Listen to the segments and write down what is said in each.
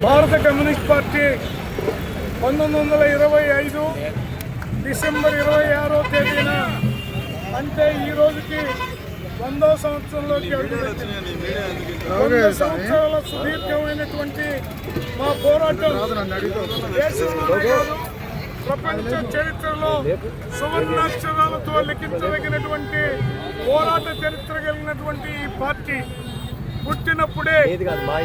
భారత communist party పంతొమ్మిది వందల ఇరవై ఐదు డిసెంబర్ ఇరవై ఆరో తేదీన అంటే ఈ రోజుకి వందో సంవత్సరంలోకి వంద సంవత్సరాల సుదీర్ఘమైనటువంటి మా పోరాటం ప్రపంచ చరిత్రలో సువర్ణాక్షరాలతో లిఖించదగినటువంటి పోరాట చరిత్ర కలిగినటువంటి ఈ పార్టీ పుట్టినప్పుడే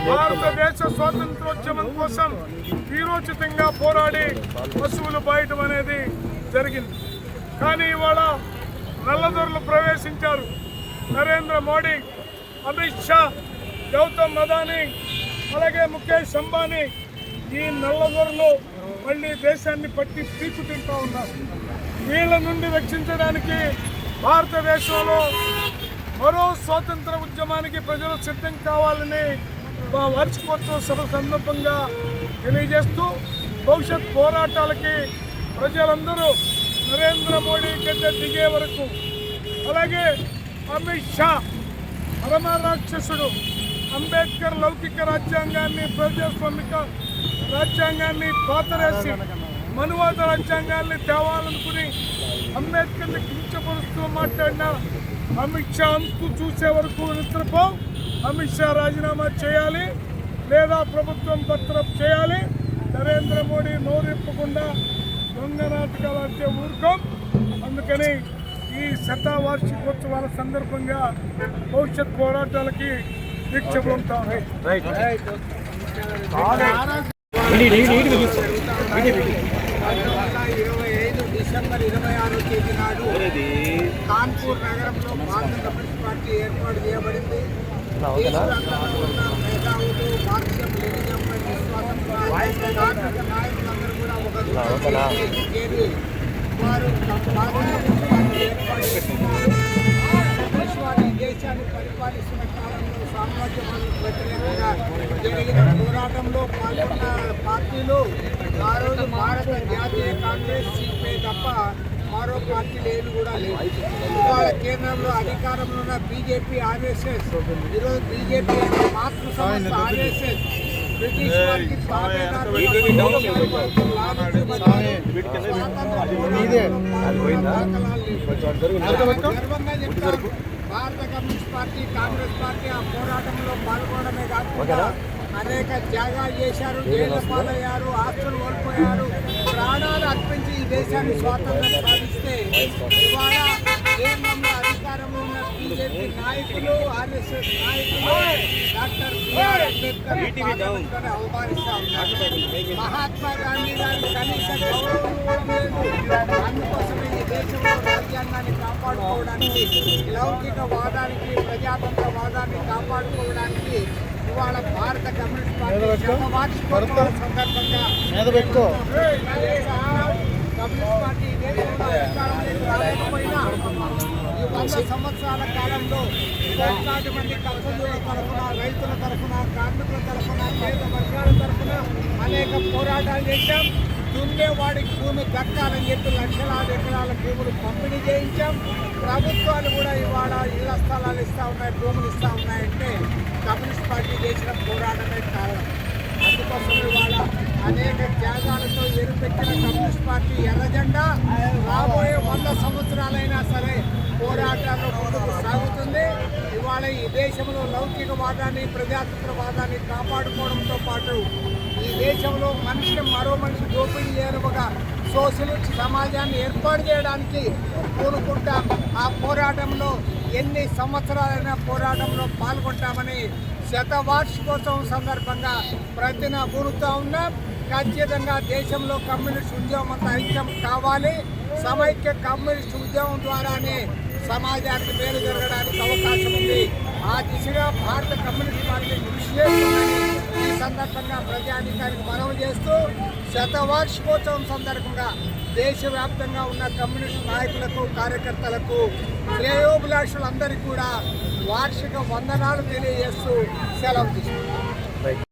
భారతదేశ స్వాతంత్రోద్యమం కోసం వీరోచితంగా పోరాడి పశువులు బాయటం అనేది జరిగింది. కానీ ఇవాళ నల్లదొరలు ప్రవేశించారు. నరేంద్ర మోడీ అమిత్ షా గౌతమ్ అదానీ అలాగే ముఖేష్ అంబానీ ఈ నల్లదొరలు మళ్ళీ దేశాన్ని పట్టి పీకు తింటా ఉన్నారు. వీళ్ళ నుండి రక్షించడానికి భారతదేశంలో మరో స్వాతంత్ర ఉద్యమానికి ప్రజలు సిద్ధం కావాలని మా వార్షికోత్సవ సభ సందర్భంగా తెలియజేస్తూ భవిష్యత్ పోరాటాలకి ప్రజలందరూ నరేంద్ర మోడీ గడ్డ దిగే వరకు. అలాగే అమిత్ షా పరమరాక్షసుడు అంబేద్కర్ లౌకిక రాజ్యాంగాన్ని ప్రజాస్వామిక రాజ్యాంగాన్ని పాతరేసి మనువాద రాజ్యాంగాన్ని తేవాలనుకుని అంబేద్కర్ని కించపరుస్తూ మాట్లాడిన అమిత్ షా అంతు చూసే వరకు నిద్రపో అమిత్ షా రాజీనామా చేయాలి లేదా ప్రభుత్వం బర్తరఫ్ చేయాలి నరేంద్ర మోడీ నోరెప్పకుండా దొంగ నాటకాలు అంటే ఊరుకోం అందుకని ఈ శతవార్షికోత్సవాల సందర్భంగా భవిష్యత్ పోరాటాలకి ఇరవై ఐదు డిసెంబర్ ఇరవై ఆరో తేదీ నాడు కాన్పూర్ నగరంలో భారత కమ్యూనిస్ట్ పార్టీ ఏర్పాటు చేయబడింది. దేశవ్యాప్తంగా ఉన్న మేధావులు మార్క్సిజం లెనిజంపై విశ్వాసంతో కార్మిక నాయకులందరూ కూడా ఒక దగ్గరికి చేరి వారు భారత కమ్యూనిస్ట్ పార్టీ ఏర్పాటు చేస్తున్నారు. బ్రిటిష్ వారు ఈ దేశాన్ని పరిపాలిస్తున్న కాలంలో సామ్రాజ్యవాదులకు వ్యతిరేకంగా జరిగిన పోరాటంలో పాల్గొన్న పార్టీలు ఆ రోజు భారత జాతీయ కాంగ్రెస్ సిపిఐ తప్ప మరో పార్టీలు ఏమి కూడా లేవు ఇవాళ కేంద్రంలో అధికారంలో ఉన్న బీజేపీ ఆర్ఎస్ఎస్ ఈరోజు బీజేపీ మాతృ సంస్థ ఆర్ఎస్ఎస్ బ్రిటిష్ వారికి. గర్వంగా చెప్తారు భారత కమ్యూనిస్ట్ పార్టీ కాంగ్రెస్ పార్టీ ఆ పోరాటంలో పాల్గొనడమే కాకుండా అనేక త్యాగాలు చేశారు జైలు పాలయ్యారు ఆస్తులు కోల్పోయారు ప్రాణాలు అర్పించి ఈ దేశాన్ని స్వాతంత్రం సాధిస్తే ఇవాళ కేంద్రంలో అధికారంలో ఉన్న బీజేపీ నాయకులు ఆర్ఎస్ఎస్ నాయకులు డాక్టర్ బిఆర్ అంబేద్కర్ పార్లమెంట్లోనే అవమానిస్తా ఉన్నారు మహాత్మా గాంధీ గారి కనీస గౌరవం కూడా లేదు అందుకోసమే ఈ దేశంలో రాజ్యాంగాన్ని కాపాడుకోవడానికి లౌకిక వాదానికి ప్రజాతంత్ర వాదాన్ని కాపాడుకోవడానికి ఇవాళ భారత కమ్యూనిస్ట్ పార్టీ శతవార్షికోత్సవం సందర్భంగా కమ్యూనిస్ట్ పార్టీ ఈ దేశంలో అధికారంలోకి రాలేకపోయినా వంద సంవత్సరాల కాలంలో కోట్లాది మంది కర్షకుల తరఫున రైతుల తరఫున కార్మికుల తరఫున పేద వర్గాల తరఫున అనేక పోరాటాలు చేశాం. దున్నేవాడికి భూమి దక్కాలని చెప్పి లక్షలాది ఎకరాల భూములు పంపిణీ చేయించాం. ప్రభుత్వాలు కూడా ఇవాళ ఇళ్ళ స్థలాలు ఇస్తూ ఉన్నాయి భూములు ఇస్తూ ఉన్నాయంటే కమ్యూనిస్ట్ పార్టీ చేసిన పోరాటమే కారణం. అందుకోసం ఇవాళ అనేక త్యాగాలతో ఎరుపెట్టిన కమ్యూనిస్ట్ పార్టీ ఎర్రజెండా రాబోయే వంద సంవత్సరాలు దేశంలో లౌకికవాదాన్ని ప్రజాతంత్రవాదాన్ని కాపాడుకోవడంతో పాటు ఈ దేశంలో మనిషిని మరో మనిషి దోపిడీ చేయనుగా సోషలిస్ట్ సమాజాన్ని ఏర్పాటు చేయడానికి కోరుకుంటాం ఆ పోరాటంలో ఎన్ని సంవత్సరాలైనా పోరాటంలో పాల్గొంటామని శతవార్షికోత్సవం సందర్భంగా ప్రతిన కూరుతూ ఉన్నాం ఖచ్చితంగా దేశంలో కమ్యూనిస్ట్ ఉద్యమం అంత ఐక్యం కావాలి. సమైక్య కమ్యూనిస్ట్ ఉద్యమం ద్వారానే సమాజానికి మేలు జరగడానికి అవకాశం ఉంది. ఆ దిశగా భారత కమ్యూనిస్ట్ పార్టీ కృషి చేస్తుందని ఈ సందర్భంగా ప్రజానికానికి మనవి చేస్తూ శతవార్షికోత్సవం సందర్భంగా దేశవ్యాప్తంగా ఉన్న కమ్యూనిస్ట్ నాయకులకు కార్యకర్తలకు శ్రేయోభిలాషులందరికీ కూడా వార్షిక వందనాలు తెలియజేస్తూ సెలవు తీసుకుంటాం